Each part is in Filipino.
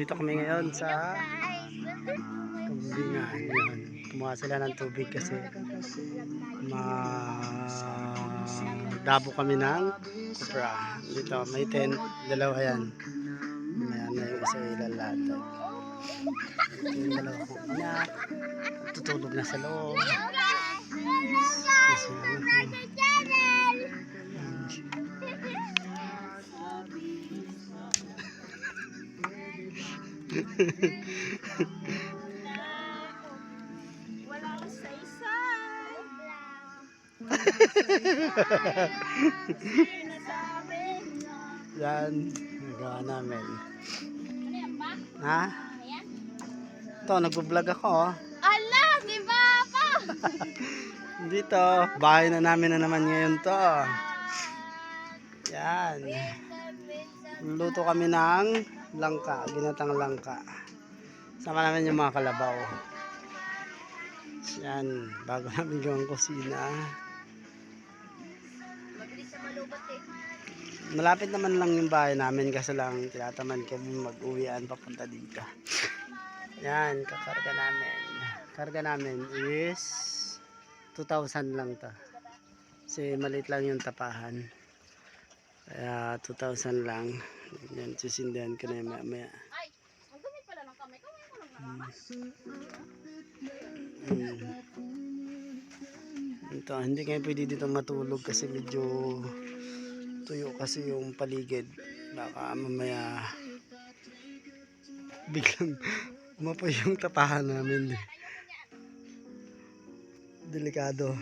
Dito kami ngayon sa Kambingan. Yun. Kumuha sila ng tubig kasi ma dabo kami ng kupra. Dito may tent, dalawa yan. May ano yung isa ilalatag. Ito yung dalawa kong anak. Tutulog na sa loob. Kasi ko. Walang saysay. Yan, nagawa namin. Ano yan ba? Ha? Ano yan? Ito, nagbo-vlog ako. oh. Ala, di ba pa? Dito, bahay na namin na naman ngayon to. Yan. Luto kami ng langka, ginatang langka. Sama namin yung mga kalabaw. Yan, bago namin gawang kusina. Eh. Malapit naman lang yung bahay namin kasi lang tinataman kami mag-uwian papunta dito. Yan, kakarga namin. Karga namin is 2,000 lang to. Kasi maliit lang yung tapahan. Kaya 2,000 lang. Yan, susindihan ko na yung maya maya. Ay, ang gamit pala ng kamay. Kamay mo lang naman. Hmm. Ito, hindi kayo pwede dito matulog kasi medyo tuyo kasi yung paligid. Baka mamaya biglang umapoy yung tapahan namin. Delikado.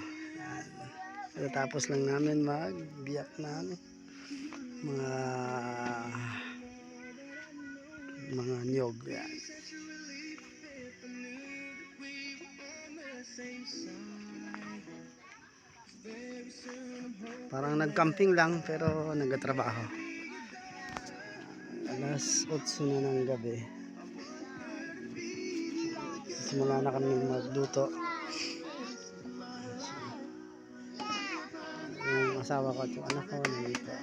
Yan. Tapos lang namin magbiyak ng mga mga nyog. Yan. Parang nagcamping lang pero nagtatrabaho. Alas 8 na ng gabi. Simula na kami magluto. Yung asawa ko at yung anak ko nandito.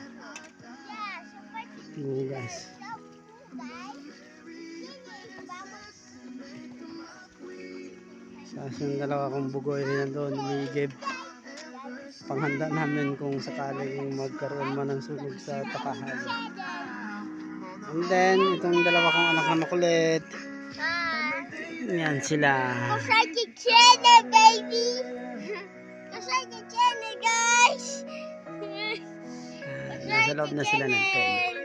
Gugas. Tapos yung dalawa kong bugoy rin nandun, umigib panghanda namin kung sakaling magkaroon man ng sunog sa tapahan. And then, itong dalawa kong anak na makulit. Yan sila. Kasay channel, baby! Kasay channel, guys! Nasa loob na sila ng tent.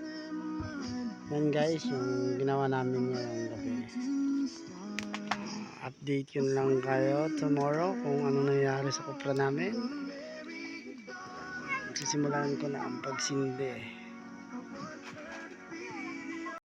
Yan guys, yung ginawa namin ngayong gabi. Update yun lang kayo tomorrow kung ano nangyari sa kupra namin. Sisimulan ko na ang pagsindi.